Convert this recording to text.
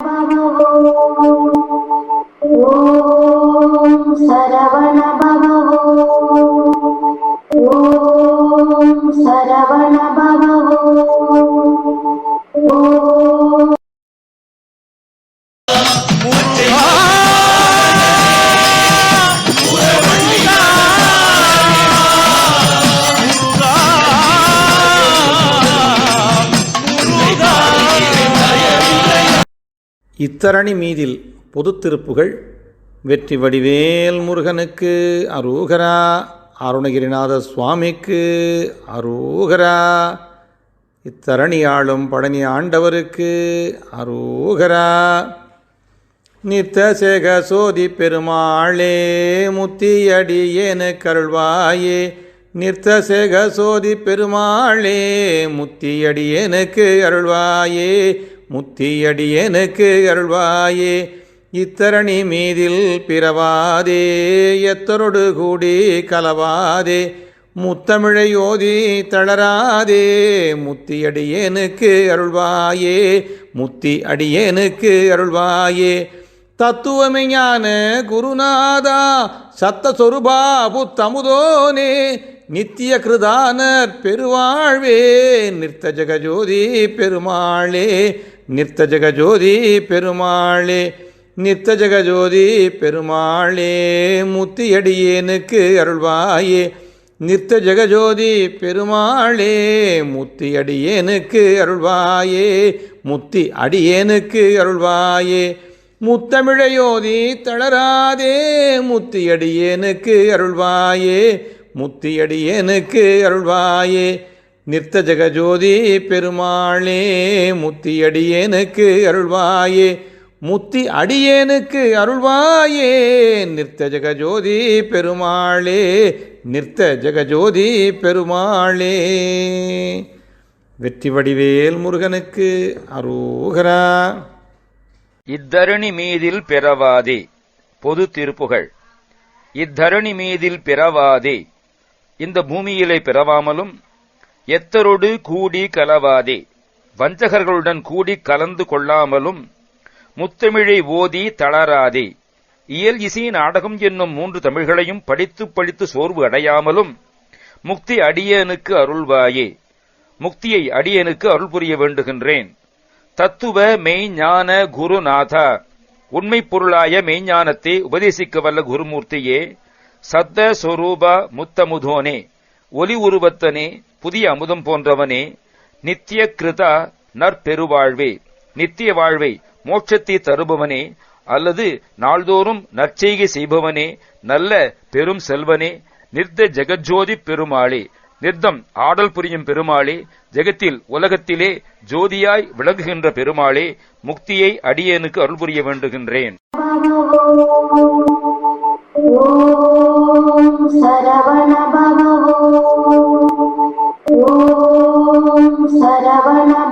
ॐ सरवण இத்தரணி மீதில் பொதுத்திருப்புகள் வெற்றி வடிவேல் முருகனுக்கு அரோகரா அருணகிரிநாத சுவாமிக்கு அரோகரா. இத்தரணி ஆளும் பழனி ஆண்டவருக்கு அரோகரா. நித்த சேக சோதி பெருமாளே முத்தியடி ஏனு கருள்வாயே. நிர்த்த சேக சோதி பெருமாளே முத்தியடி எனக்கு அருள்வாயே. முத்தியடியனுக்கு அருள்வாயே இத்தரணி மீதில் பிறவாதே எத்தரொடு கூடி கலவாதே முத்தமிழையோதி தளராதே முத்தி அடியேனுக்கு அருள்வாயே முத்தி அடியேனுக்கு அருள்வாயே தத்துவமையான குருநாதா சத்த புத்தமுதோனே நித்திய கிருதானர் பெருவாழ்வே நிர்த்த ஜெகஜோதி பெருமாளே நிர்த்த ஜெகஜோதி பெருமாளே நித்த ஜெகஜோதி பெருமாளே முத்தியடியேனுக்கு அருள்வாயே நித்த ஜெகஜோதி பெருமாளே முத்தி அடியேனுக்கு அருள்வாயே முத்தி அடியேனுக்கு அருள்வாயே முத்தமிழையோதி தளராதே முத்தி அடியேனுக்கு அருள்வாயே முத்தியடியனுக்கு அருள்வாயே. நிர்த்த ஜெகஜோதி பெருமாளே முத்தியடியேனுக்கு அருள்வாயே. முத்தி அடியேனுக்கு அருள்வாயே. நிர்த்த ஜெகஜோதி பெருமாளே நிர்த்த ஜெகஜோதி பெருமாளே. வெற்றி வடிவேல் முருகனுக்கு அரோகரா. இத்தரணி மீதில் பிறவாதே. பொது திருப்புகள். இத்தரணி மீதில் பிறவாதே. இந்த பூமியிலே பிறவாமலும் எத்தரொடு கூடி கலவாதே. வஞ்சகர்களுடன் கூடி கலந்து கொள்ளாமலும் முத்தமிழை ஓதி தளராதே. இயல் இசை நாடகம் என்னும் மூன்று தமிழ்களையும் படித்து படித்து சோர்வு அடையாமலும் முக்தி அடியனுக்கு அருள்வாயே. முக்தியை அடியனுக்கு அருள் புரிய வேண்டுகின்றேன். தத்துவ மெய்ஞான குருநாதா. உண்மை பொருளாய மெய்ஞானத்தை உபதேசிக்க வல்ல குருமூர்த்தியே. சத்த சொரூப முத்தமுதோனே ஒலி உருவத்தனே புதிய அமுதம் போன்றவனே நித்திய கிருதா நற்பெருவாழ்வே நித்திய வாழ்வை மோட்சத்தை தருபவனே அல்லது நாள்தோறும் நற்செய்கை செய்பவனே நல்ல பெரும் செல்வனே நிர்த ஜெகஜோதி பெருமாளே நிர்தம் ஆடல் புரியும் பெருமாளே ஜெகத்தில் உலகத்திலே ஜோதியாய் விளங்குகின்ற பெருமாளே முக்தியை அடியேனுக்கு அருள் புரிய வேண்டுகின்றேன். Never, never.